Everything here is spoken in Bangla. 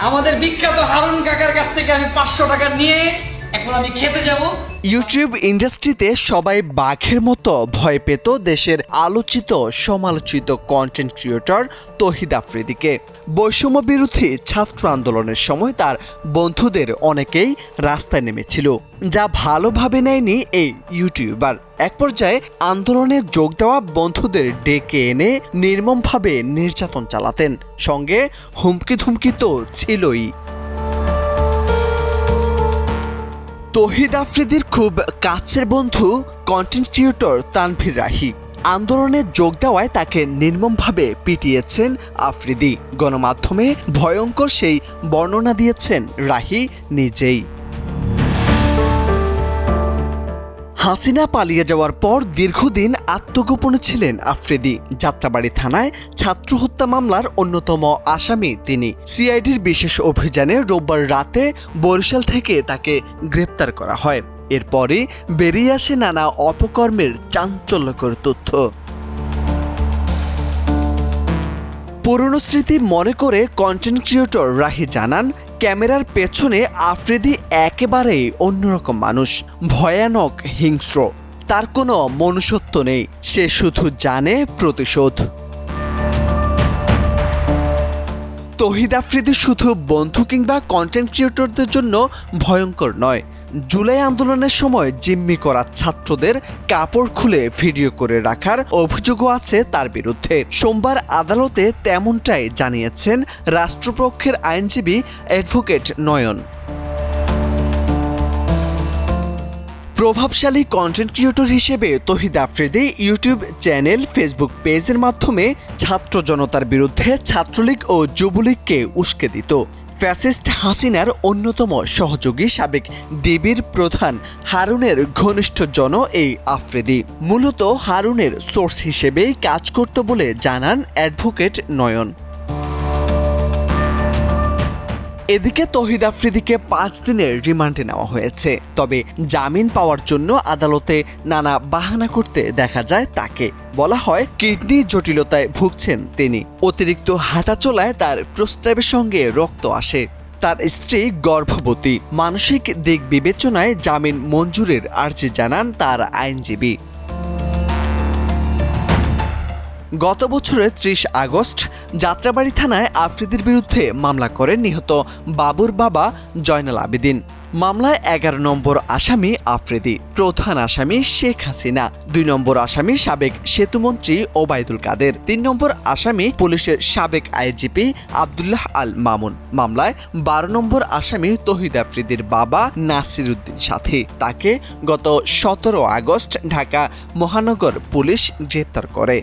আমাদের বিখ্যাত হারুন কাকার কাছ থেকে আমি পাঁচশো টাকা নিয়ে ইউটিউব ইন্ডাস্ট্রিতে সবাই বাঘের মতো ভয় পেত দেশের আলোচিত, সমালোচিত কন্টেন্ট ক্রিয়েটর তহিদ আফ্রিদিকে। বৈষম্য বিরোধী ছাত্র আন্দোলনের সময় তার বন্ধুদের অনেকেই রাস্তায় নেমেছিল, যা ভালোভাবে নেয়নি এই ইউটিউবার। এক পর্যায়ে আন্দোলনে যোগ দেওয়া বন্ধুদের ডেকে এনে নির্মমভাবে নির্যাতন চালাতেন। সঙ্গে হুমকি ধুমকি তো ছিলই। তহিদ আফ্রিদির খুব কাছের বন্ধু কন্টেন্ট ক্রিয়েটর তানভীর রাহি। আন্দোলনে যোগ দেওয়ায় তাকে নির্মমভাবে পিটিয়েছেন আফ্রিদি। গণমাধ্যমে ভয়ঙ্কর সেই বর্ণনা দিয়েছেন রাহি নিজেই। হাসিনা পালিয়ে যাওয়ার পর দীর্ঘদিন আত্মগোপনে ছিলেন আফ্রিদি। যাত্রাবাড়ি থানায় ছাত্র হত্যা মামলার অন্যতম আসামি তিনি। সিআইডির বিশেষ অভিযানে রোববার রাতে বরিশাল থেকে তাকে গ্রেপ্তার করা হয়। এরপরই বেরিয়ে আসে নানা অপকর্মের চাঞ্চল্যকর তথ্য। পুরনো স্মৃতি মনে করে কন্টেন্ট ক্রিয়েটর রাহি জানান ক্যামেরার পেছনে আফ্রিদি একেবারেই অন্যরকম মানুষ, ভয়ানক হিংস্র। তার কোনো মনুষ্যত্ব নেই, সে শুধু জানে প্রতিশোধ। তহিদ আফ্রিদি শুধু বন্ধু কিংবা কন্টেন্ট ক্রিয়েটরদের জন্য ভয়ঙ্কর নয় জুলাই আন্দোলনের সময় জিম্মি করা ছাত্রদের কাপড় খুলে ভিডিও করে রাখার অভিযোগও আছে তার বিরুদ্ধে। সোমবার আদালতে তেমনটাই জানিয়েছেন রাষ্ট্রপক্ষের আইনজীবী অ্যাডভোকেট নয়ন। প্রভাবশালী কন্টেন্ট ক্রিয়েটর হিসেবে Tohid Afridi YouTube channel Facebook পেজের মাধ্যমে ছাত্র জনতার বিরুদ্ধে ছাত্রলীগ ও যুবলীগকে উস্কে দিত। ফ্যাসিস্ট হাসিনার অন্যতম সহযোগী সাবেক ডিবির প্রধান হারুনের ঘনিষ্ঠ জন এই আফ্রিদি। মূলত হারুনের সোর্স হিসেবেই কাজ করত বলে জানান অ্যাডভোকেট নয়ন। এদিকে তহিদ আফ্রিদিকে পাঁচ দিনের রিমান্ডে নেওয়া হয়েছে। তবে জামিন পাওয়ার জন্য আদালতে নানা বাহানা করতে দেখা যায় তাকে। বলা হয়, কিডনি জটিলতায় ভুগছেন তিনি। অতিরিক্ত হাঁটাচলায় তার প্রস্তাবের সঙ্গে রক্ত আসে। তার স্ত্রী গর্ভবতী। মানসিক দিক বিবেচনায় জামিন মঞ্জুরের আর্জি জানান তার আইনজীবী। গত বছরের ত্রিশ আগস্ট, যাত্রাবাড়ি থানায় আফ্রিদির বিরুদ্ধে মামলা করেন নিহত বাবুর বাবা জয়নাল আবেদিন। মামলায় এগারো নম্বর আসামি আফ্রিদি, প্রধান আসামি শেখ হাসিনা, দুই নম্বর আসামি সাবেক সেতুমন্ত্রী ওবায়দুল কাদের, তিন নম্বর আসামি পুলিশের সাবেক আইজিপি আবদুল্লাহ আল মামুন। মামলায় বারো নম্বর আসামি তহিদ আফ্রিদির বাবা নাসির উদ্দিন সাথী। তাকে গত সতেরো আগস্ট ঢাকা মহানগর পুলিশ গ্রেপ্তার করে।